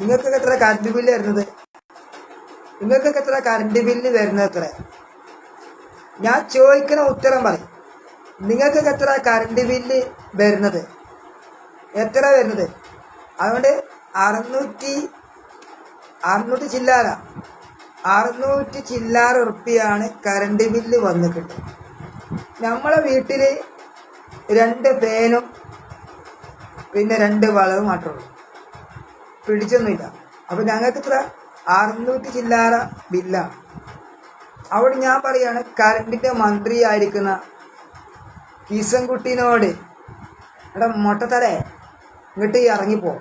നിങ്ങൾക്കൊക്കെ എത്ര current bill വരുന്നത്? നിങ്ങൾക്കൊക്കെ എത്ര കറണ്ട് ബില്ല് വരുന്നത് എത്ര? ഞാൻ ചോദിക്കുന്ന ഉത്തരം പറയും. നിങ്ങൾക്കൊക്കെ എത്ര കറണ്ട് ബില്ല് വരുന്നത്? എത്ര വരുന്നത്? അതുകൊണ്ട് അറുന്നൂറ്റി അറുന്നൂറ്റി ചില്ലാറ. അറുന്നൂറ്റി ചില്ലാറ ഉറുപ്പിയാണ് കറണ്ട് ബില്ല് വന്നിട്ടുണ്ട് നമ്മളെ വീട്ടിൽ രണ്ട് ഫാനും പിന്നെ രണ്ട് വളവും മാത്രമേ ഉള്ളൂ. പിടിച്ചൊന്നുമില്ല. അപ്പം ഞങ്ങൾക്ക് ഇത്ര അറുന്നൂറ്റി ചില്ലാറ ബില്ലാണ് അവിടെ ഞാൻ പറയാണ് കറണ്ടിന്റെ മന്ത്രിയായിരിക്കുന്ന കീസൻകുട്ടീനോട് എടാ മൊട്ടത്തലേ ഇങ്ങോട്ട് ഇറങ്ങിപ്പോ.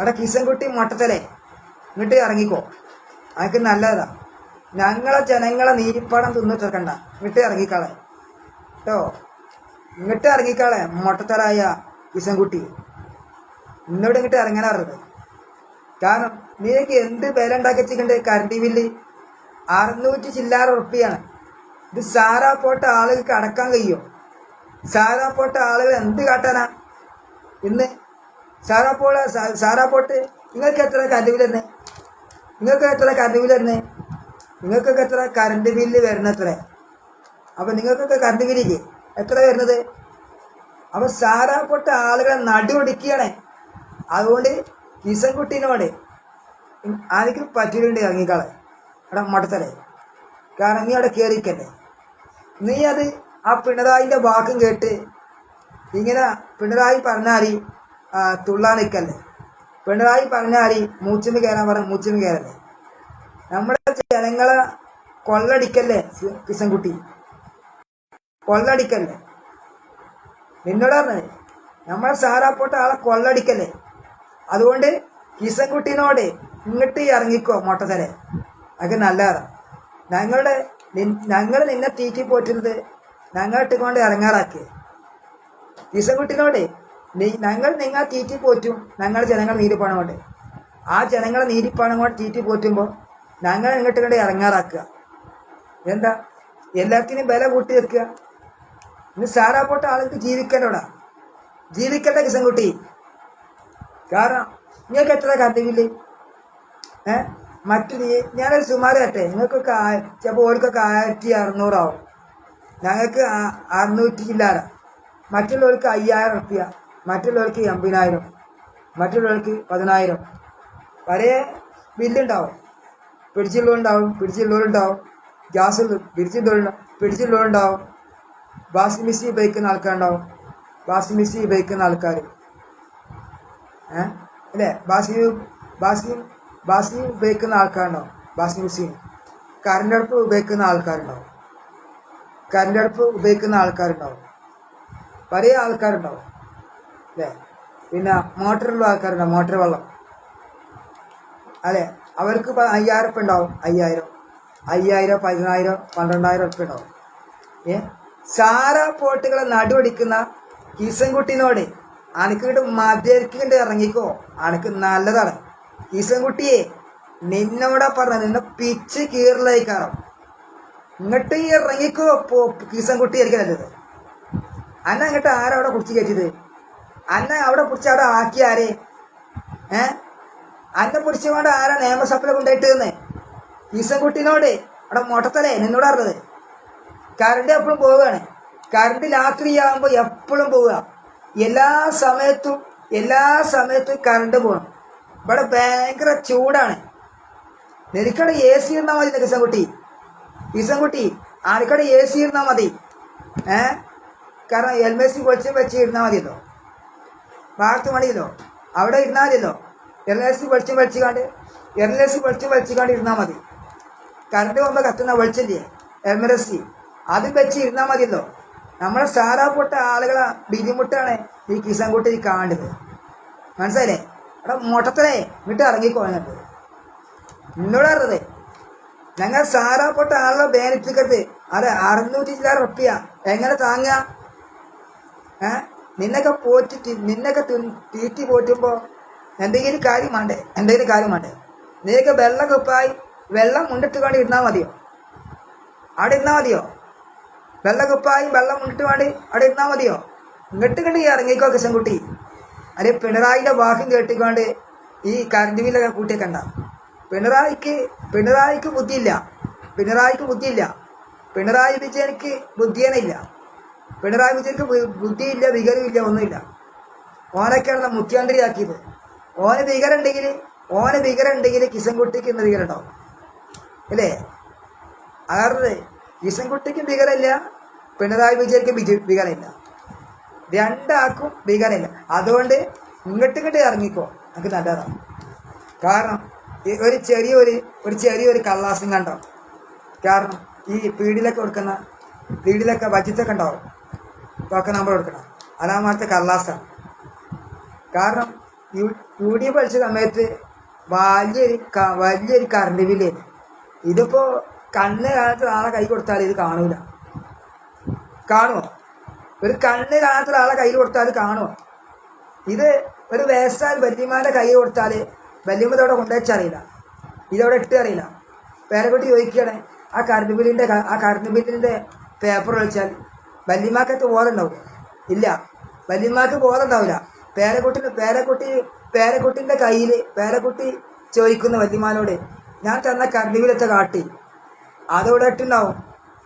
എടാ കിസൻകുട്ടി മൊട്ടത്തലേ ഇങ്ങോട്ട് ഇറങ്ങിക്കോ. അതൊക്കെ നല്ലതാ. ഞങ്ങളെ ജനങ്ങളെ നീരിപ്പാടം തിന്നിട്ടിറക്കണ്ട ഇങ്ങോട്ട് ഇറങ്ങിക്കളെ. കേട്ടോ ഇങ്ങോട്ട് ഇറങ്ങിക്കളെ മൊട്ടത്തലായ കിസൻകുട്ടി. ഇന്നോട് ഇങ്ങോട്ട് ഇറങ്ങാനറിയത് കാരണം നീക്ക് എന്ത് വില ഉണ്ടാക്കി വെച്ചിട്ടുണ്ട് കറണ്ട് ബില്ല് അറുന്നൂറ്റി ചില്ലാറ ഉറുപ്പിയാണ്. ഇത് സാറാ പോട്ട ആളുകൾക്ക് അടക്കാൻ കഴിയും? സാറാ പോട്ട ആളുകൾ എന്ത് കാട്ടാനാ? ഇന്ന് സാറാ പോള സാറാ പോട്ട് നിങ്ങൾക്ക് എത്ര കറണ്ട് ബില്ല് തന്നെ നിങ്ങൾക്ക് എത്ര കറണ്ട് ബില്ല് തന്നെ നിങ്ങൾക്കൊക്കെ എത്ര കറണ്ട് ബില്ല് വരുന്നത്ര? അപ്പം നിങ്ങൾക്കൊക്കെ കറണ്ട് ബില്ലില്ലേ എത്ര വരുന്നത്? അപ്പം സാറാ പോട്ട ആളുകളെ നടുവൊടിക്കുകയാണ്. അതുകൊണ്ട് കിസൻകുട്ടീനോട് ആർക്കും പറ്റിയിട്ടുണ്ട് ഇറങ്ങിക്കളെ അവിടെ മടത്തലേ കാരണം നീ അവിടെ കയറിക്കല്ലേ നീ അത് ആ പിണറായിന്റെ വാക്കും കേട്ട് ഇങ്ങനെ പിണറായി പറഞ്ഞാരി തുള്ളാൻ നിൽക്കല്ലേ പിണറായി പറഞ്ഞാരി മൂച്ചിന് കയറാൻ പറഞ്ഞ മൂച്ചിന് കയറല്ലേ. നമ്മുടെ ജനങ്ങളെ കൊള്ളടിക്കല്ലേ കിസൻകുട്ടി കൊള്ളടിക്കല്ലേ. നിന്നോട് പറഞ്ഞത് നമ്മളെ സാറാപ്പോട്ട ആളെ കൊള്ളടിക്കല്ലേ. അതുകൊണ്ട് കിസൻകുട്ടീനോട് ഇങ്ങോട്ട് ഇറങ്ങിക്കോ മൊട്ടതലെ അതൊക്കെ നല്ലതാ ഞങ്ങളുടെ ഞങ്ങൾ നിന്നെ തീറ്റി പോറ്റുന്നത് ഞങ്ങൾ ഇട്ടുകൊണ്ട് ഇറങ്ങാറാക്കി കിസൻകുട്ടിനോട് ഞങ്ങൾ നിങ്ങൾ തീറ്റി പോറ്റും ഞങ്ങൾ ജനങ്ങൾ നീരിപ്പണം കൊണ്ട് ആ ജനങ്ങൾ നീരിപ്പണം കൊണ്ട് തീറ്റി പോറ്റുമ്പോൾ ഞങ്ങൾ ഇങ്ങോട്ട് കൊണ്ട് ഇറങ്ങാറാക്കുക. എന്താ? എല്ലാത്തിനും വില കൂട്ടി വെക്കുക ഇന്ന് സാറാ പോട്ട ആളുകൾക്ക് ജീവിക്കണ്ടോടാ? ജീവിക്കണ്ട കിസൻകുട്ടി കാരണം നിങ്ങൾക്ക് എത്ര കറണ്ട് ബില്ല് ഏ? മറ്റു നീ ഞാനൊരു സുമാർ കേട്ടെ. നിങ്ങൾക്കൊക്കെ ചിലപ്പോൾ ഓർക്കൊക്കെ ആയിരത്തി അറുന്നൂറാവും. ഞങ്ങൾക്ക് അറുന്നൂറ്റി ചില്ലാര മറ്റുള്ളവർക്ക് അയ്യായിരം റുപ്യ മറ്റുള്ളവർക്ക് എൺപതിനായിരം. മറ്റുള്ളവർക്ക് പതിനായിരം. പഴയ ബില്ലുണ്ടാവും. പിടിച്ചുള്ളവരുണ്ടാവും പിടിച്ചുള്ളവരുണ്ടാവും. ഗ്യാസ് പിടിച്ചുള്ളവരുണ്ടാവും പിടിച്ചുള്ളവരുണ്ടാവും. വാഷിംഗ് മെഷീൻ ഉപയോഗിക്കുന്ന ആൾക്കാരുണ്ടാവും. വാഷിംഗ് മെഷീൻ ഉപയോഗിക്കുന്ന ആൾക്കാർ അല്ലേ? വാഷിംഗ് വാഷിംഗ് വാഷിംഗ് ഉപയോഗിക്കുന്ന ആൾക്കാരുണ്ടോ? വാഷിംഗ് ഹുസീൻ കറണ്ട് അടുപ്പ് ഉപയോഗിക്കുന്ന ആൾക്കാരുണ്ടാവും കറണ്ട് അടുപ്പ് ഉപയോഗിക്കുന്ന ആൾക്കാരുണ്ടാവും പല ആൾക്കാരുണ്ടാവും അല്ലേ? പിന്നെ മോട്ടറുള്ള ആൾക്കാരുണ്ടാവും മോട്ടർ വെള്ളം. അതെ അവർക്ക് അയ്യായിരം ഉറപ്പ് ഉണ്ടാവും അയ്യായിരം. അയ്യായിരം പതിനായിരം പന്ത്രണ്ടായിരം ഉറപ്പ് ഉണ്ടാവും. ഏ? സാറ പോട്ടുകളെ നടുവടിക്കുന്ന കിസൻകുട്ടിനോട് അനക്കിട്ട് മതിരിക്കൊണ്ട് ഇറങ്ങിക്കോ. അനക്ക് നല്ലതാണ്. ഈസൻകുട്ടിയെ നിന്നോടാ പറഞ്ഞ നിന്നെ പിച്ച് കീറലേക്കാറോ ഇങ്ങോട്ട് ഇറങ്ങിക്കോ പോ കീസൻകുട്ടി ആയിരിക്കും നല്ലത്. അന്ന അങ്ങോട്ട് ആരാ അവിടെ കുടിച്ച് കയറ്റിയത്? അന്ന അവിടെ പിടിച്ച് അവിടെ ആക്കി ആരെ? ഏ? അന്നെ പിടിച്ചുകൊണ്ട് ആരാ നിയമസഭയിൽ കൊണ്ടായിട്ട് തന്നെ കിസൻകുട്ടിനോട് അവിടെ മൊട്ടത്തലേ നിന്നോട് അറിഞ്ഞത് കറണ്ട് എപ്പോഴും പോവുകയാണ്. കറണ്ട് രാത്രിയാകുമ്പോൾ എപ്പോഴും പോവുക. എല്ലാ സമയത്തും എല്ലാ സമയത്തും കറണ്ട് പോകണം ഇവിടെ ഭയങ്കര ചൂടാണ്. നിനക്കടെ എ സി ഇരുന്നാൽ മതി കിസൻകുട്ടി കിസൻകുട്ടി ആർക്കടെ എ സി ഇരുന്നാൽ മതി. ഏ? കാരണം എൽ എം സി വെളിച്ചം വെച്ച് ഇരുന്നാൽ മതിയല്ലോ. വാർത്ത മണിയല്ലോ അവിടെ ഇരുന്നാൽ മതിയല്ലോ എൽ എസ് സി വെളിച്ചം എസ് സി വെളിച്ചം വെച്ചുകാണ്ട് ഇരുന്നാൽ മതി. കറണ്ട് പോകുമ്പോൾ കത്തുന്ന വെളിച്ചില്ലേ? എം എൽ എസ് സി അത് വെച്ച് ഇരുന്നാൽ മതിയല്ലോ. നമ്മളെ സാറാ പൊട്ട ആളുകളെ ബുദ്ധിമുട്ടാണ് ഈ കിസാൻകുട്ടി കാണുന്നത്. മനസ്സിലായില്ലേ? അവിടെ മൊട്ടത്തലേ വിട്ട് ഇറങ്ങിക്കോ എന്നിട്ട് എന്നോട് അറിയത് ഞങ്ങൾ സാറാ പൊട്ട ആളുകളെ വേനിപ്പിക്കരുത് അത് അറുന്നൂറ്റി ചില്ലാറ് ഉറപ്പിയ. എങ്ങനെ താങ്ങുക ഏ? നിന്നൊക്കെ പോറ്റി നിന്നൊക്കെ തീറ്റി പോറ്റുമ്പോൾ എന്തെങ്കിലും കാര്യം വേണ്ടേ? എന്തെങ്കിലും കാര്യം വേണ്ടേ? നീയൊക്കെ വെള്ളം കുപ്പായി വെള്ളം മുണ്ടിട്ട് കൊണ്ട് ഇരുന്നാൽ മതിയോ? അവിടെ ഇരുന്നാൽ മതിയോ? വെള്ളം കുപ്പായി വെള്ളം മുണ്ടിട്ട് വേണ്ടി അവിടെ ഇരുന്നാൽ മതിയോ? ഇങ്ങോട്ട് കണ്ടി ഇറങ്ങിക്കോ കിഷൻകുട്ടി അല്ലെ പിണറായിന്റെ വാക്കും കേട്ടിക്കൊണ്ട് ഈ കറണ്ട് ബില്ലൊക്കെ കൂട്ടിയൊക്കെ ഉണ്ടാവും പിണറായിക്ക് പിണറായിക്ക് ബുദ്ധിയില്ല. പിണറായിക്ക് ബുദ്ധിയില്ല. പിണറായി വിജയനിക്ക് ബുദ്ധിയനില്ല പിണറായി വിജയനിക്ക് ബുദ്ധിയില്ല വികരമില്ല ഒന്നുമില്ല. ഓനൊക്കെയാണ് മുഖ്യമന്ത്രിയാക്കിയത്. ഓന് വികരം ഉണ്ടെങ്കിൽ ഓന് വികരം ഉണ്ടെങ്കിൽ ഇന്ന് വികരം ഉണ്ടാവും അല്ലേ? അതായത് കിസൻകുട്ടിക്ക് വികരമില്ല പിണറായി വിജയനിക്ക് വിജയ വികരമില്ല രണ്ടാൾക്കും വികരമില്ല അതുകൊണ്ട് ഇങ്ങോട്ട് ഇങ്ങോട്ട് ഇറങ്ങിക്കോ. നമുക്ക് നല്ലതാണ് കാരണം ഒരു ചെറിയൊരു ഒരു ചെറിയൊരു കള്ളാസം കണ്ടോ? കാരണം ഈ പീടിലൊക്കെ കൊടുക്കുന്ന പീടിലൊക്കെ ബജറ്റൊക്കെ ഉണ്ടാവും. ഇതൊക്കെ നമ്മൾ കൊടുക്കണം. അതാമത്തെ കള്ളാസാണ് കാരണം യു യു ഡി എഫ് പഠിച്ച സമയത്ത് വലിയൊരു വലിയൊരു കറണ്ട് ബില്ല് ഇതിപ്പോൾ കണ്ണ് കാണാത്ത ആളെ കൈ കൊടുത്താൽ ഇത് കാണൂല. കാണുമോ ഒരു കണ്ണ് കാണാത്ത ആളെ കയ്യിൽ കൊടുത്താൽ കാണുമോ ഇത് ഒരു വേസ്റ്റാൽ വല്യമാരുടെ കൈ കൊടുത്താൽ വല്യമ്മ ഇതവിടെ കൊണ്ടുവച്ചറിയില്ല. ഇതവിടെ ഇട്ട് അറിയില്ല പേരക്കുട്ടി ചോദിക്കുകയാണ് ആ കറണ്ട് ബില്ലിന്റെ ആ കറണ്ട് ബില്ലിന്റെ പേപ്പർ വെച്ചാൽ വല്യമാക്കത്ത് ബോധമുണ്ടാവും ഇല്ല. വല്യമാക്ക് ബോധമുണ്ടാവില്ല പേരക്കുട്ടി പേരക്കുട്ടി പേരക്കുട്ടിന്റെ കയ്യിൽ പേരക്കുട്ടി ചോദിക്കുന്ന വല്യമാനോട് ഞാൻ തന്ന കറണ്ട് ബില്ലത്തെ കാട്ടി? അതവിടെ ഇട്ടുണ്ടാവും.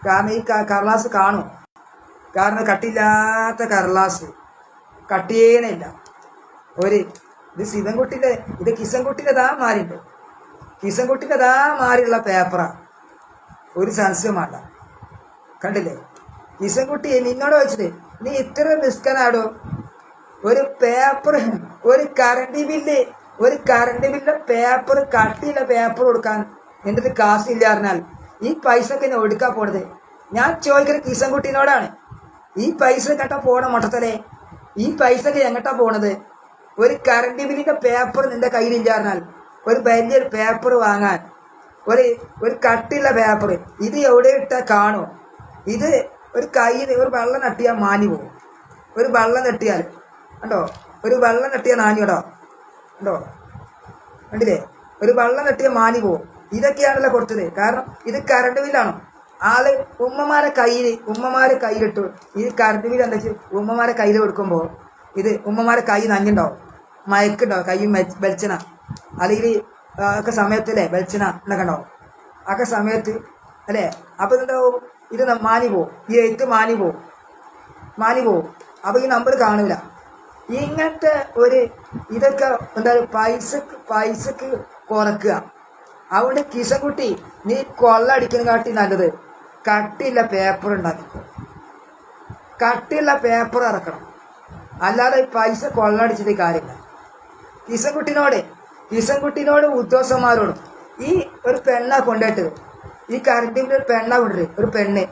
കാരണം ഈ കടലാസ് കാണും. കാരണം കട്ടില്ലാത്ത കടലാസ്. കട്ടിയേനില്ല ഒരു ഇത് സിതൻകുട്ടിന്റെ ഇത് കിസൻകുട്ടിന്റെ താ മാറിയുണ്ട് കിസൻകുട്ടിന്റെ താ മാറിയുള്ള പേപ്പറാണ് ഒരു സംശയമാണ്ട കണ്ടില്ലേ? കിസൻകുട്ടി നിന്നോട് വെച്ചിട്ട് നീ ഇത്ര മിസ്കനാടോ? ഒരു പേപ്പർ ഒരു കറണ്ട് ബില്ല് ഒരു കറണ്ട് ബില്ല് പേപ്പർ കട്ടിയുള്ള പേപ്പർ കൊടുക്കാൻ എന്നിട്ട് കാശില്ല പറഞ്ഞാൽ ഈ പൈസ ഞാൻ ഒടുക്കാൻ പോണത്? ഞാൻ ചോദിക്കുന്ന കിസൻകുട്ടീനോടാണ് ഈ പൈസ കേട്ടാ പോണ മൊട്ടത്തലേ? ഈ പൈസ എങ്ങട്ടാ പോണത്? ഒരു കറണ്ട് ബില്ലിന്റെ പേപ്പർ നിന്റെ കയ്യിലില്ല ഒരു വലിയൊരു പേപ്പർ വാങ്ങാൻ ഒരു ഒരു കട്ടിയുള്ള പേപ്പർ ഇത് എവിടെ ഇട്ടാൽ കാണുമോ ഇത് ഒരു കയ്യിൽ ഒരു വെള്ളം നട്ടിയാൽ മാനി പോകും. ഒരു വെള്ളം നട്ടിയാൽ കണ്ടോ? ഒരു വെള്ളം നട്ടിയാൽ നാഞ്ഞുടോ കണ്ടോ? കണ്ടില്ലേ? ഒരു വെള്ളം നട്ടിയാൽ മാനി പോകും. ഇതൊക്കെയാണല്ലോ കൊടുത്തത്. കാരണം ഇത് കറണ്ട് ബില്ലാണ് ആൾ ഉമ്മമാരെ കയ്യിൽ ഉമ്മമാരെ കയ്യിലിട്ടു. ഈ കറണ്ട് ബില്ല് എന്താ വെച്ചാൽ ഉമ്മമാരെ കയ്യിൽ കൊടുക്കുമ്പോൾ ഇത് ഉമ്മമാരെ കൈ നഞ്ഞുണ്ടാവും. മയക്കുണ്ടാവും. കൈ വെളിച്ചണ അല്ലെങ്കിൽ ഒക്കെ സമയത്തല്ലേ വെളിച്ചണ എന്നൊക്കെ ഉണ്ടാവും. ഒക്കെ സമയത്ത് അല്ലേ? അപ്പോൾ ഇതുണ്ടാവും ഇത് മാനി പോവും. ഈ എഴുത്ത് മാനി പോവും. മാനി പോവും. അപ്പോൾ ഈ നമ്പർ കാണൂല. ഇങ്ങനത്തെ ഒരു ഇതൊക്കെ എന്താ പൈസക്ക് പൈസക്ക് കുറക്കുക. അതുകൊണ്ട് കിസൻകുട്ടി നീ കൊള്ളടിക്കുന്ന കാട്ടി നല്ലത്. കട്ടിയുള്ള പേപ്പർ ഉണ്ടാക്കിക്കോ. കട്ടിയുള്ള പേപ്പർ ഇറക്കണം അല്ലാതെ പൈസ കൊള്ളടിച്ചിട്ട് കാര്യമില്ല. കിസൻകുട്ടിനോട് കിസൻകുട്ടിനോട് ഉദ്യോഗസ്ഥന്മാരോടും ഈ ഒരു പെണ്ണ കൊണ്ടുപോയിട്ട് ഈ കറണ്ടിന്റെ ഒരു പെണ്ണ കൊണ്ടുവരും. ഒരു പെണ്ണ്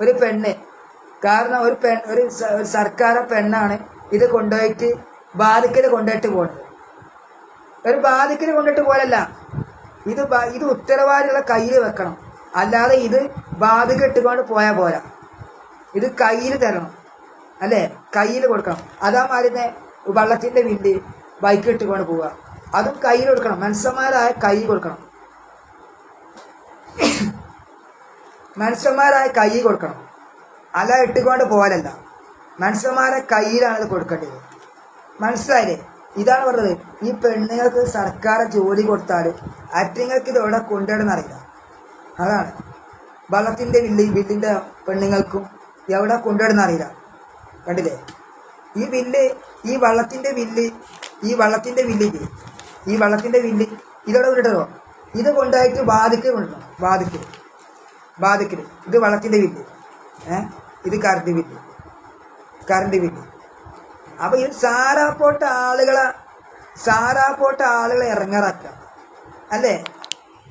ഒരു പെണ്ണ്. കാരണം ഒരു പെൺ ഒരു സർക്കാർ പെണ്ണാണ് ഇത് കൊണ്ടുപോയിട്ട് ബാധിക്കൽ കൊണ്ടുപോയിട്ട് പോകുന്നത് ഒരു ബാധിക്കൽ കൊണ്ടിട്ട് പോലല്ല ഇത് ഇത് ഉത്തരവാദിയുള്ള കയ്യിൽ വെക്കണം. അല്ലാതെ ഇത് ബാധിക ഇട്ടുകൊണ്ട് പോയാൽ പോരാ. ഇത് കയ്യിൽ തരണം. അല്ലേ? കയ്യിൽ കൊടുക്കണം. അതാ മാറിന്നെ വള്ളത്തിന്റെ വില്ല് ബൈക്ക് ഇട്ടുകൊണ്ട് പോവുക. അതും കയ്യിൽ കൊടുക്കണം. മനുഷ്യന്മാരായ കൈ കൊടുക്കണം. മനുഷ്യന്മാരായ കൈ കൊടുക്കണം. അല്ല ഇട്ടുകൊണ്ട് പോലല്ല മനുഷ്യന്മാരെ കയ്യിലാണ് ഇത് കൊടുക്കേണ്ടത്. മനസ്സിലായില്ലേ? ഇതാണ് പറഞ്ഞത്. ഈ പെണ്ണുങ്ങൾക്ക് സർക്കാർ ജോലി കൊടുത്താൽ അറ്റങ്ങൾക്ക് ഇത് എവിടെ കൊണ്ടുവരണം അറിയില്ല. അതാണ്. വള്ളത്തിന്റെ വില്ല് വില്ലിന്റെ പെണ്ണുങ്ങൾക്കും എവിടെ കൊണ്ടുവരണം അറിയില്ല. കണ്ടില്ലേ? ഈ വില്ല് ഈ വള്ളത്തിന്റെ വില്ല് ഈ വള്ളത്തിന്റെ ബില്ലിക്ക് ഈ വള്ളത്തിന്റെ വില്ല് ഇതോടെ കൊണ്ടിട്ടോ ഇത് കൊണ്ടായിട്ട് ബാധിക്കൽ കൊണ്ടു ബാധിക്കൽ ബാധിക്കൽ ഇത് വള്ളത്തിന്റെ വില്ല് ഏഹ് ഇത് കറണ്ട് വില്ല് കറണ്ട് ബില്ല് അപ്പോൾ ഈ സാറാപ്പോട്ട ആളുകളെ സാറാപ്പോട്ട ആളുകളെ ഇറങ്ങാറാക്കുക. അല്ലേ?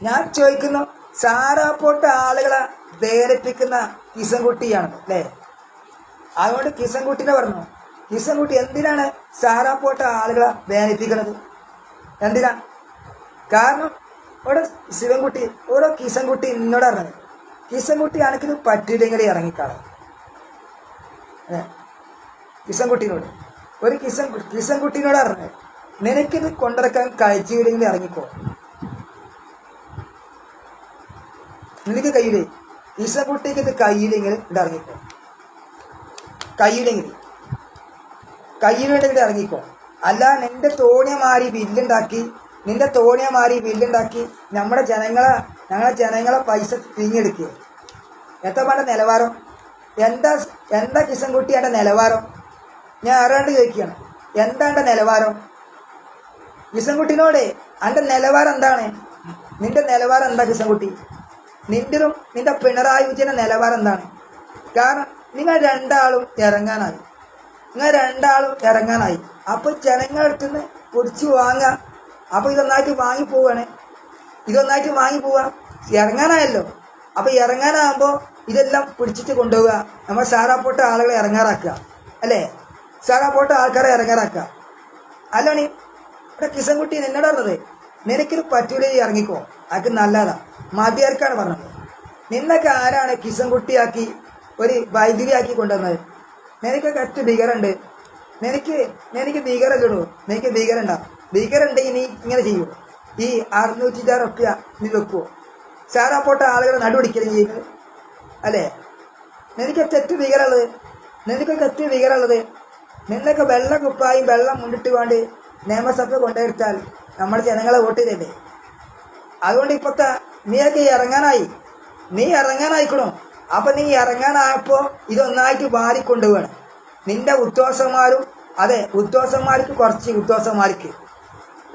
ഞാൻ ചോദിക്കുന്നു സാറാപ്പോട്ട ആളുകളെ വേദനിപ്പിക്കുന്ന കിസൻകുട്ടിയാണ് അല്ലേ? അതുകൊണ്ട് കിസൻകുട്ടിനെ പറഞ്ഞു കിസൻകുട്ടി എന്തിനാണ് സാറാപ്പോട്ട ആളുകളെ വേദനിപ്പിക്കുന്നത് എന്തിനാ? കാരണം ഇവിടെ ശിവൻകുട്ടി ഓരോ കിസൻകുട്ടി എന്നോട് ഇറങ്ങി. കിസൻകുട്ടി അനക്കിത് പറ്റിയില്ലെങ്കിൽ ഇറങ്ങിക്കാളാം ഏ കിസൻകുട്ടിനോട്. ഒരു കിസൻ കിസൻ കുട്ടീനോട് പറഞ്ഞു നിനക്കിത് കൊണ്ടിറക്കാൻ കഴിച്ചില്ലെങ്കിൽ ഇറങ്ങിക്കോ. നിനക്ക് കയ്യിൽ കിസൻകുട്ടിക്ക് ഇത് കയ്യിലെങ്കിൽ ഇത് ഇറങ്ങിക്കോ. കയ്യിലെങ്കിൽ കയ്യിലുണ്ടെങ്കിൽ ഇറങ്ങിക്കോ. അല്ല നിന്റെ തോണിയ മാറി ബില്ലുണ്ടാക്കി നിന്റെ തോണിയ മാറി ബില്ലുണ്ടാക്കി നമ്മുടെ ജനങ്ങളെ ഞങ്ങളെ ജനങ്ങളെ പൈസ തിരിഞ്ഞെടുക്കുക എത്ര പണ്ട നിലവാരം? എന്താ എന്താ കിസൻകുട്ടിയുടെ നിലവാരം? ഞാൻ അറിയാണ്ട് ചോദിക്കുകയാണ് എന്താ എന്റെ നിലവാരം? കിസൻകുട്ടിനോടെ അന്റെ നിലവാരം എന്താണ്? നിന്റെ നിലവാരം എന്താ കിസൻകുട്ടി? നിന്റെതും നിന്റെ പിണറായി വിജയന്റെ നിലവാരം എന്താണ്? കാരണം നിങ്ങൾ രണ്ടാളും ഇറങ്ങാനായി. നിങ്ങൾ രണ്ടാളും ഇറങ്ങാനായി. അപ്പോൾ ജനങ്ങളടുത്ത് നിന്ന് പൊടിച്ചു വാങ്ങാം. അപ്പോൾ ഇതൊന്നായിട്ട് വാങ്ങി പോവാണ്. ഇതൊന്നായിട്ട് വാങ്ങി പോവാം. ഇറങ്ങാനായല്ലോ. അപ്പോൾ ഇറങ്ങാനാകുമ്പോൾ ഇതെല്ലാം പിടിച്ചിട്ട് കൊണ്ടുപോവുക നമ്മൾ സാറാപ്പോട്ട ആളുകളെ ഇറങ്ങാറാക്കുക. അല്ലേ? സാറാപ്പോട്ട ആൾക്കാരെ ഇറങ്ങാറാക്കുക അല്ലാണ് ഇവിടെ കിസൻകുട്ടി എന്നോട് പറഞ്ഞത് നിനക്കിത് പറ്റൂലേ ഇറങ്ങിക്കോ. അതൊക്കെ നല്ലതാ. മതിയാർക്കാണ് പറഞ്ഞത്. നിന്നൊക്കെ ആരാണ് കിസൻകുട്ടിയാക്കി ഒരു വൈദ്യുതിയാക്കി കൊണ്ടുവന്നത്? നിനക്കൊക്കെ ഒറ്റ ഭീകരമുണ്ട് നിനക്ക് നിനക്ക് ഭീകരല്ലോ നിനക്ക് ഭീകരണ്ട. ഭീകരമുണ്ടെങ്കിൽ നീ ഇങ്ങനെ ചെയ്യൂ. ഈ അറുന്നൂറ്റി ചാറ് റുപ്യ നീ വെക്കുവോ? പോട്ട ആളുകളെ നടുപിടിക്കലും ചെയ്യുന്നത് അല്ലേ? നിനക്ക് തെറ്റ് ഭീകരമുള്ളത്? നിനക്കൊക്കെ തെറ്റ് ഭീകരമുള്ളത്? നിന്നൊക്കെ വെള്ള കുപ്പായും വെള്ളം മുണ്ടിട്ട് കൊണ്ട് നിയമസഭ കൊണ്ടുവരുത്താൽ നമ്മൾ ജനങ്ങളെ വോട്ട് ചെയ്തല്ലേ അതുകൊണ്ട് ഇപ്പോഴത്തെ നീയൊക്കെ ഇറങ്ങാനായി. നീ ഇറങ്ങാനായിക്കണോ. അപ്പൊ നീ ഇറങ്ങാനായപ്പോ ഇതൊന്നായിട്ട് വാരിക്കൊണ്ടുപോകണം. നിന്റെ ഉദ്യോഗസ്ഥന്മാരും അതെ ഉദ്യോഗസ്ഥന്മാർക്ക് കുറച്ച് ഉദ്യോഗസ്ഥന്മാർക്ക്.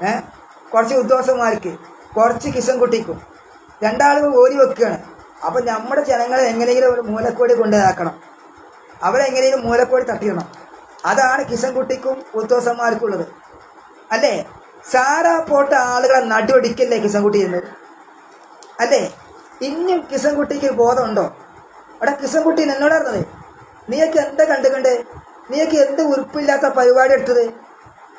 ഏ? കുറച്ച് ഉദ്യോഗസ്ഥന്മാർക്ക് കുറച്ച് കിസൻകുട്ടിക്കും രണ്ടാളും ഓരി വെക്കുകയാണ്. അപ്പൊ നമ്മുടെ ജനങ്ങളെ എങ്ങനെയെങ്കിലും ഒരു മൂലക്കോടി കൊണ്ടുവരാക്കണം എങ്ങനെയെങ്കിലും മൂലക്കോടി തട്ടിയിടണം. അതാണ് കിസൻകുട്ടിക്കും ഉദ്യോഗസ്ഥന്മാർക്കുള്ളത് അല്ലേ? സാറാ പോട്ട ആളുകളെ നടുവടിക്കല്ലേ കിസൻകുട്ടി എന്ന്? അല്ലേ? ഇനിയും കിസൻകുട്ടിക്ക് ബോധമുണ്ടോ? അവിടെ കിസൻകുട്ടി എന്നോട് പറഞ്ഞത് നീയൊക്കെ എന്താ കണ്ടു കണ്ട് നീയൊക്കെ എന്ത് ഉറുപ്പില്ലാത്ത പരിപാടി എടുത്തത്?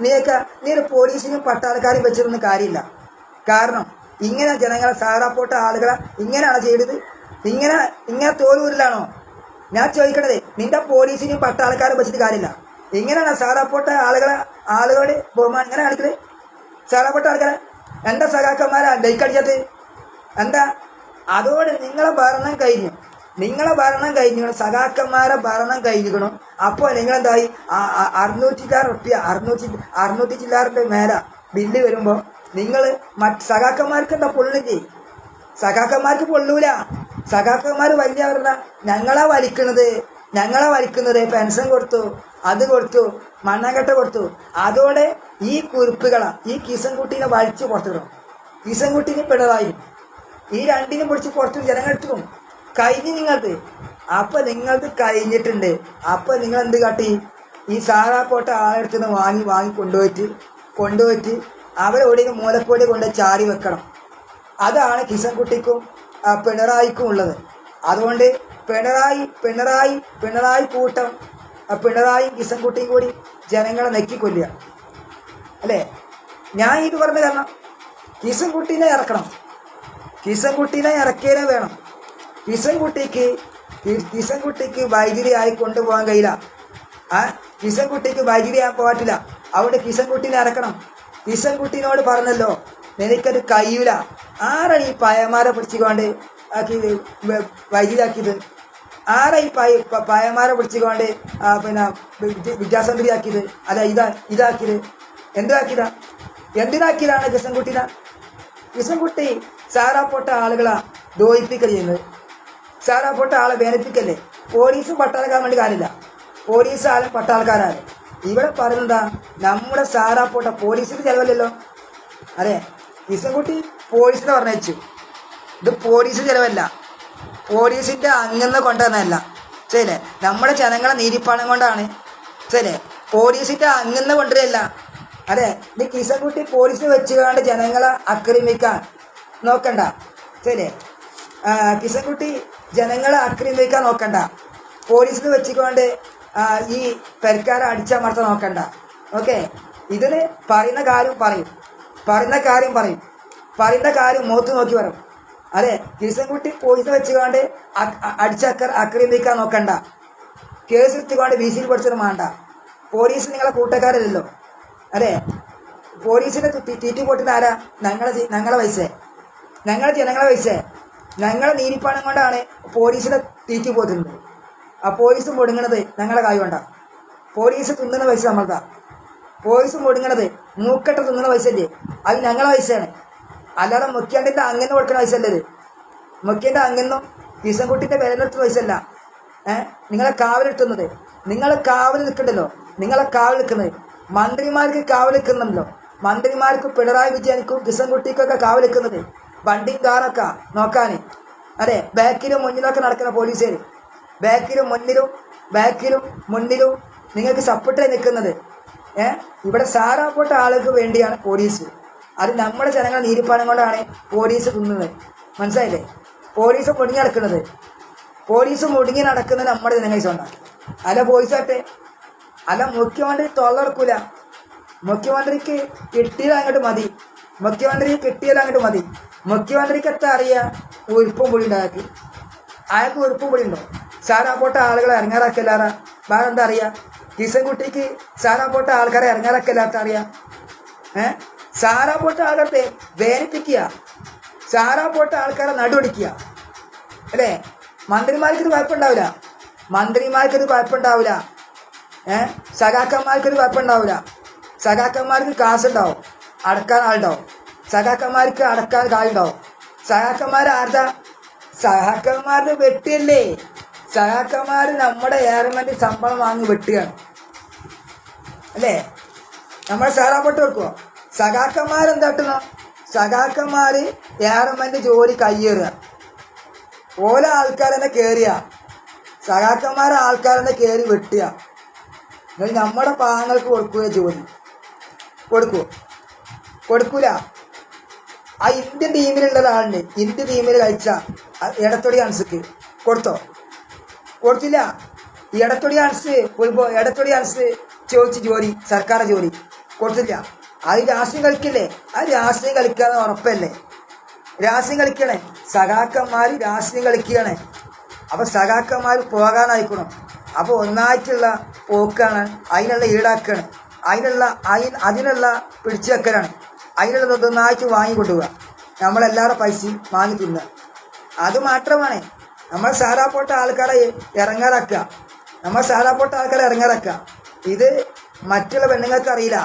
നീയൊക്കെ നീ ഒരു പോലീസിനും പട്ടാളക്കാരും വെച്ചിരുന്ന കാര്യമില്ല. കാരണം ഇങ്ങനെ ജനങ്ങളെ സാറാപ്പോട്ട ആളുകളെ ഇങ്ങനെയാണോ ചെയ്തത് ഇങ്ങനെ ഇങ്ങനെ തോലൂരിലാണോ ഞാൻ ചോദിക്കണത് നിന്റെ പോലീസിനും പട്ടാളക്കാരും വെച്ചിട്ട് കാര്യമില്ല. ഇങ്ങനെയാണ് സാറാപ്പോട്ട ആളുകളെ ആളുകളോട് ബഹുമാനം ഇങ്ങനെ കാണിക്കുന്നത് സാറാപ്പോട്ട ആൾക്കാരെ എന്താ സഖാക്കന്മാരാ ലൈക്കടിച്ചത് എന്താ? അതോട് നിങ്ങളെ ഭരണം കഴിഞ്ഞു. നിങ്ങളെ ഭരണം കഴിഞ്ഞു സഖാക്കന്മാരെ ഭരണം കഴിഞ്ഞിരിക്കണം. അപ്പോൾ നിങ്ങളെന്തായി? അറുന്നൂറ്റി ചില്ലാറ് റുപ്യ അറുന്നൂറ്റി അറുന്നൂറ്റി ചില്ലാറിന്റെ മേല ബില്ല് വരുമ്പോൾ നിങ്ങൾ മറ്റ് സഖാക്കന്മാർക്ക് എന്താ പൊള്ളില്ലേ? സഖാക്കന്മാർക്ക് പൊള്ളൂല. സഖാക്കന്മാർ വലിയ പറഞ്ഞ ഞങ്ങളാ വലിക്കണത്. ഞങ്ങളാ വലിക്കുന്നത് പെൻഷൻ കൊടുത്തു അത് കൊടുത്തു മണ്ണാങ്കട്ട കൊടുത്തു. അതോടെ ഈ കുറിപ്പുകളാ ഈ കീസൻകുട്ടീനെ വലിച്ചു പുറത്തിടും. കീസൻകുട്ടീനെ പിണറായി ഈ രണ്ടിനും പിടിച്ച് പുറത്തു ജനങ്ങളെടുത്തും. കഴിഞ്ഞ് നിങ്ങൾക്ക് അപ്പൊ നിങ്ങൾക്ക് കഴിഞ്ഞിട്ടുണ്ട്. അപ്പൊ നിങ്ങൾ എന്ത് കാട്ടി? ഈ സാറാ പോട്ട ആളെടുത്ത് നിന്ന് വാങ്ങി വാങ്ങി കൊണ്ടുപോയിട്ട് കൊണ്ടുപോയിട്ട് അവരെവിടെയെങ്കിലും മൂലക്കോടി കൊണ്ട് ചാരി വെക്കണം. അതാണ് കിസൻകുട്ടിക്കും പിണറായിക്കും ഉള്ളത്. അതുകൊണ്ട് പിണറായി പിണറായി പിണറായി കൂട്ടം. ആ, പിണറായിയും കിസംകുട്ടിയും കൂടി ജനങ്ങളെ നെക്കിക്കൊല്ലുക. അല്ലേ? ഞാൻ ഇത് പറഞ്ഞു തരണം. കിസംകുട്ടീനെ ഇറക്കണം. കിസംകുട്ടീനെ ഇറക്കിയേ വേണം. കിസംകുട്ടിക്ക് കിസംകുട്ടിക്ക് വൈദ്യുതി ആയി കൊണ്ടുപോകാൻ കഴിയില്ല. ആ കിസംകുട്ടിക്ക് വൈദ്യുതി ആകാൻ പോകാറ്റില്ല അവിടെ കിസംകുട്ടീനെ ഇറക്കണം. കിസംകുട്ടീനോട് പറഞ്ഞല്ലോ നിനക്കത് കഴിയൂല. ആരാണ് ഈ പയമാരെ പിടിച്ചുകൊണ്ട് ആക്കിയത് ആരാ ഈ പായ പായമാരെ പിടിച്ചുകൊണ്ട് പിന്നെ വിദ്യ- വിദ്യാസന്ധി ആക്കിയത്? അല്ല ഇതാ ഇതാക്കിയത്. എന്താക്കിയതാ എന്തിനാക്കിയതാണ് കിഷൻകുട്ടീനെ കൃഷ്ണൻകുട്ടി സാറാപ്പൊട്ട ആളുകളാ ദോഹിപ്പിക്കൽ ചെയ്യുന്നത് സാറാപ്പൊട്ട ആളെ വേദനിപ്പിക്കല്ലേ? പോലീസും പട്ടാളക്കാരൻ വേണ്ടി കാര്യമില്ല. പോലീസ് ആളും പട്ടാളക്കാരാണ്. ഇവിടെ പറയുന്നതാ നമ്മുടെ സാറാപ്പൊട്ട പോലീസിന് ചെലവല്ലല്ലോ. അതെ കൃഷ്ണൻകുട്ടി പോലീസിനെ പറഞ്ഞയച്ചു. ഇത് പോലീസ് ചിലവല്ല. പോലീസിന്റെ അംഗന്ന് കൊണ്ടുവന്നതല്ല ശരിയല്ലേ? നമ്മുടെ ജനങ്ങളെ നീതിപ്പാണം കൊണ്ടാണ്. ശരിയല്ലേ? പോലീസിന്റെ അംഗന്ന് കൊണ്ടുവരില്ല അതെ ഇത് കിസൻകുട്ടി പോലീസിന് വെച്ചുകൊണ്ട് ജനങ്ങളെ ആക്രമിക്കാൻ നോക്കണ്ട. ശരിയല്ലേ? കിസക്കുട്ടി ജനങ്ങളെ ആക്രമിക്കാൻ നോക്കണ്ട. പോലീസിന് വെച്ചുകൊണ്ട് ഈ പെരക്കാരെ അടിച്ചമർത്താൻ നോക്കണ്ട. ഓക്കെ? ഇതിന് പറയുന്ന കാര്യം പറയും. പറയുന്ന കാര്യം പറയും. പറയുന്ന കാര്യം മുഖത്ത് നോക്കി പറയും. അതെ കിസൻകുട്ടി പോയിസ് വെച്ചുകൊണ്ട് അടിച്ചക്ക ആക്രമിക്കാൻ നോക്കണ്ട. കേസ് വെച്ചുകൊണ്ട് ബി സിയിൽ പഠിച്ചത് വേണ്ട പോലീസ് നിങ്ങളെ കൂട്ടക്കാരല്ലല്ലോ. അതെ പോലീസിനെ തീറ്റി പൊട്ടുന്ന ആരാ? ഞങ്ങളെ ഞങ്ങളെ പൈസ. ഞങ്ങളെ ജനങ്ങളെ പൈസ. ഞങ്ങളെ നീരിപ്പാണം കൊണ്ടാണ് പോലീസിനെ തീറ്റി പോറ്റുന്നത് ആ പോലീസ് മുടങ്ങണത് ഞങ്ങളെ കായ് വേണ്ട പോലീസ് തിന്നുന്ന പൈസ നമ്മളതാ പോലീസ് മുടുങ്ങണത് മൂക്കട്ട തുന്നണ പൈസ അല്ലേ അത് ഞങ്ങളെ പൈസയാണ്. അല്ലാതെ മുഖ്യാണ്ടിന്റെ അങ്ങനെ കൊടുക്കുന്ന പൈസ അല്ലേ ഇത്? മുഖ്യന്റെ അങ്ങെന്നും കിസൻകുട്ടിന്റെ വിലനെടുത്ത പൈസ അല്ല. ഏഹ് നിങ്ങളെ കാവലെടുത്തുന്നത് നിങ്ങളെ കാവൽ നിൽക്കണ്ടല്ലോ. നിങ്ങളെ കാവൽ നിൽക്കുന്നത്. മന്ത്രിമാർക്ക് കാവൽ നിൽക്കുന്നുണ്ടല്ലോ. മന്ത്രിമാർക്ക് പിണറായി വിജയനിക്കും കിസൻകുട്ടിക്കൊക്കെ കാവൽ നിൽക്കുന്നത്. വണ്ടിയും കാറൊക്കെ നോക്കാൻ അതെ ബാക്കിലും മുന്നിലൊക്കെ നടക്കുന്ന പോലീസുകാർ ബാക്കിലും മുന്നിലും ബാക്കിലും മുന്നിലും നിങ്ങൾക്ക് സപ്പോർട്ടായി നിൽക്കുന്നത്. ഏഹ് ഇവിടെ സാറാപ്പെട്ട ആളുകൾക്ക് വേണ്ടിയാണ് പോലീസ്. അത് നമ്മുടെ ജനങ്ങളെ നീരിപ്പാടം കൊണ്ടാണ് പോലീസ് കുന്നത് മനസ്സിലായില്ലേ? പോലീസ് മുടിഞ്ഞ് നടക്കുന്നത്. പോലീസ് മുടിഞ്ഞ് നടക്കുന്നത് നമ്മുടെ ജനങ്ങൾ കൊണ്ടാണ്. അല്ല പോലീസാട്ടെ അല്ല മുഖ്യമന്ത്രി തൊള്ളടക്കൂല. മുഖ്യമന്ത്രിക്ക് കിട്ടിയത് അങ്ങോട്ട് മതി. മുഖ്യമന്ത്രി കിട്ടിയത് അങ്ങോട്ട് മതി. മുഖ്യമന്ത്രിക്ക് എത്ര അറിയാം? ഉരുപ്പും പൊടി ഉണ്ടാക്കി അയാൾക്ക്. ഉരുപ്പും പൊടി ഉണ്ടോ? സാറാ പോട്ട ആളുകളെ ഇറങ്ങാറാക്കല്ലാറ വേറെ എന്താ അറിയാ? കിസൻകുട്ടിക്ക് സാറാ പോട്ട ആൾക്കാരെ ഇറങ്ങാറാക്കല്ലാത്ത അറിയാം? ഏ? സാറാ പോട്ട ആൾക്കാരെ വേദനിപ്പിക്കുക സാറാ പോട്ട ആൾക്കാരെ നടുവടിക്കുക. അല്ലേ? മന്ത്രിമാർക്കൊരു കുഴപ്പമുണ്ടാവില്ല. മന്ത്രിമാർക്കൊരു കുഴപ്പമുണ്ടാവില്ല. ഏഹ് സഖാക്കന്മാർക്ക് ഇത് കുഴപ്പമുണ്ടാവില്ല. സഖാക്കന്മാർക്ക് കാശുണ്ടാവും. അടക്കാൻ ആളുണ്ടാവും. സഖാക്കന്മാർക്ക് അടക്കാൻ കാലുണ്ടാവും സഖാക്കന്മാർ ആരുടെ സഹാക്കന്മാരുടെ വെട്ടിയല്ലേ? സഹാക്കന്മാർ നമ്മുടെ ഏറമെന്റ് ശമ്പളം വാങ്ങി വെട്ടുകയാണ്. അല്ലേ? നമ്മൾ സാറാപ്പെട്ട് വെക്കുമോ സഖാക്കന്മാർ എന്താട്ടുന്നു സഖാക്കന്മാർ ഏറമെന്റ് ജോലി കയ്യേറുക. ഓല ആൾക്കാരെന്നെ കയറിയ സഖാക്കന്മാരെ ആൾക്കാരെന്നെ കയറി വെട്ടുക. നിങ്ങൾ നമ്മുടെ പാങ്ങൾക്ക് കൊടുക്കുക ജോലി? കൊടുക്കുമോ കൊടുക്കൂല. ആ ഇന്ത്യൻ ടീമിലുള്ള ഒരാളുണ്ട് ഇന്ത്യൻ ടീമിൽ കഴിച്ച ഇടത്തൊടി അൻസിക്ക്. കൊടുത്തോ? കൊടുത്തില്ല. ഇടത്തൊടി അൻസ് ഇടത്തൊടി അൻസ് ചോദിച്ച് ജോലി സർക്കാർ ജോലി. കൊടുത്തില്ല. അത് രാഷ്ട്രീയം കളിക്കില്ലേ? അത് രാഷ്ട്രീയം കളിക്കാന്ന് ഉറപ്പല്ലേ? രാഷ്ട്രീയം കളിക്കണേ. സഖാക്കന്മാർ രാഷ്ട്രീയം കളിക്കുകയാണ് അപ്പൊ സഖാക്കന്മാർ പോകാനായിക്കണം. അപ്പൊ ഒന്നായിട്ടുള്ള പോക്കാണ് അതിനുള്ള ഈടാക്കാണ്. അതിനുള്ള അതിന് അതിനുള്ള പിടിച്ചു വെക്കലാണ് അതിനുള്ള ഒന്നായിട്ട് വാങ്ങി കൊണ്ടുപോവുക നമ്മളെല്ലാവരുടെ പൈസയും വാങ്ങി തിന്നുക. അത് മാത്രമാണ്. നമ്മൾ സാധാപോട്ട ആൾക്കാരെ ഇറങ്ങാറാക്കുക. നമ്മൾ സാധാപോട്ട ആൾക്കാരെ ഇറങ്ങാറാക്കുക. ഇത് മറ്റുള്ള പെണ്ണുങ്ങൾക്ക് അറിയില്ല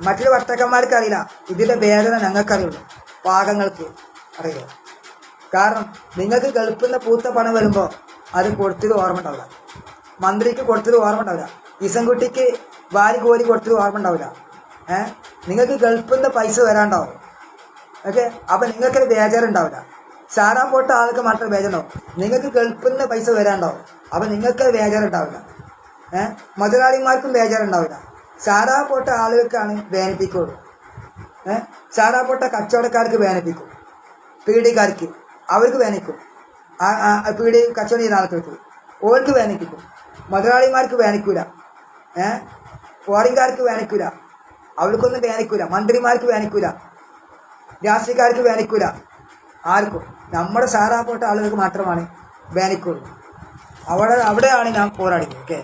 മറ്റുള്ള വർത്തകന്മാർക്ക് അറിയില്ല. ഇതിന്റെ വേദന ഞങ്ങൾക്കറിയുള്ളൂ. പാകങ്ങൾക്ക് അറിയോ കാരണം നിങ്ങൾക്ക് ഗൾഫിൽ പൂത്ത പണം വരുമ്പോൾ അത് കൊടുത്തത് ഓർമ്മ ഉണ്ടാവില്ല മന്ത്രിക്ക് കൊടുത്തത് ഓർമ്മ ഉണ്ടാവില്ല ഇസൻകുട്ടിക്ക് വാരി കോരി കൊടുത്തത് ഓർമ്മ ഉണ്ടാവില്ല ഏഹ് നിങ്ങൾക്ക് ഗൾഫിൽ പൈസ വരാണ്ടാവും. ഓക്കെ? അപ്പം നിങ്ങൾക്കൊരു ബേജാറുണ്ടാവില്ല. സാറാ പോട്ട ആൾക്ക് മാത്രം ബേജാറുണ്ടാവും. നിങ്ങൾക്ക് ഗൾഫിൽ പൈസ വരാണ്ടാവും. അപ്പം നിങ്ങൾക്ക് ബേജാറുണ്ടാവില്ല. ഏഹ് മുതലാളിമാർക്കും ബേജാറുണ്ടാവില്ല. സാറാ പോട്ട ആളുകൾക്കാണ് വേദനിപ്പിക്കുള്ളൂ ഏഹ് സാറാ പോട്ട കച്ചവടക്കാർക്ക് വേദനിപ്പിക്കും പീഡികാർക്ക് അവർക്ക് ആ പീഡി കച്ചവടം ചെയ്യുന്ന ആൾക്കാർക്ക് ഓർക്ക് വേദനിപ്പിക്കും മുതലാളിമാർക്ക് വേദനിക്കൂല ഏ? ഫോറിൻകാർക്ക് വേദനിക്കൂല അവർക്കൊന്നും വേദനിക്കൂല മന്ത്രിമാർക്ക് വേദനിക്കൂല രാഷ്ട്രീയക്കാർക്ക് വേദനിക്കൂല ആർക്കും. നമ്മുടെ സാറാപ്പെട്ട ആളുകൾക്ക് മാത്രമാണ് വേദനിക്കുള്ളൂ അവിടെ അവിടെയാണ് ഞാൻ പോരാടിയത്. ഓക്കെ?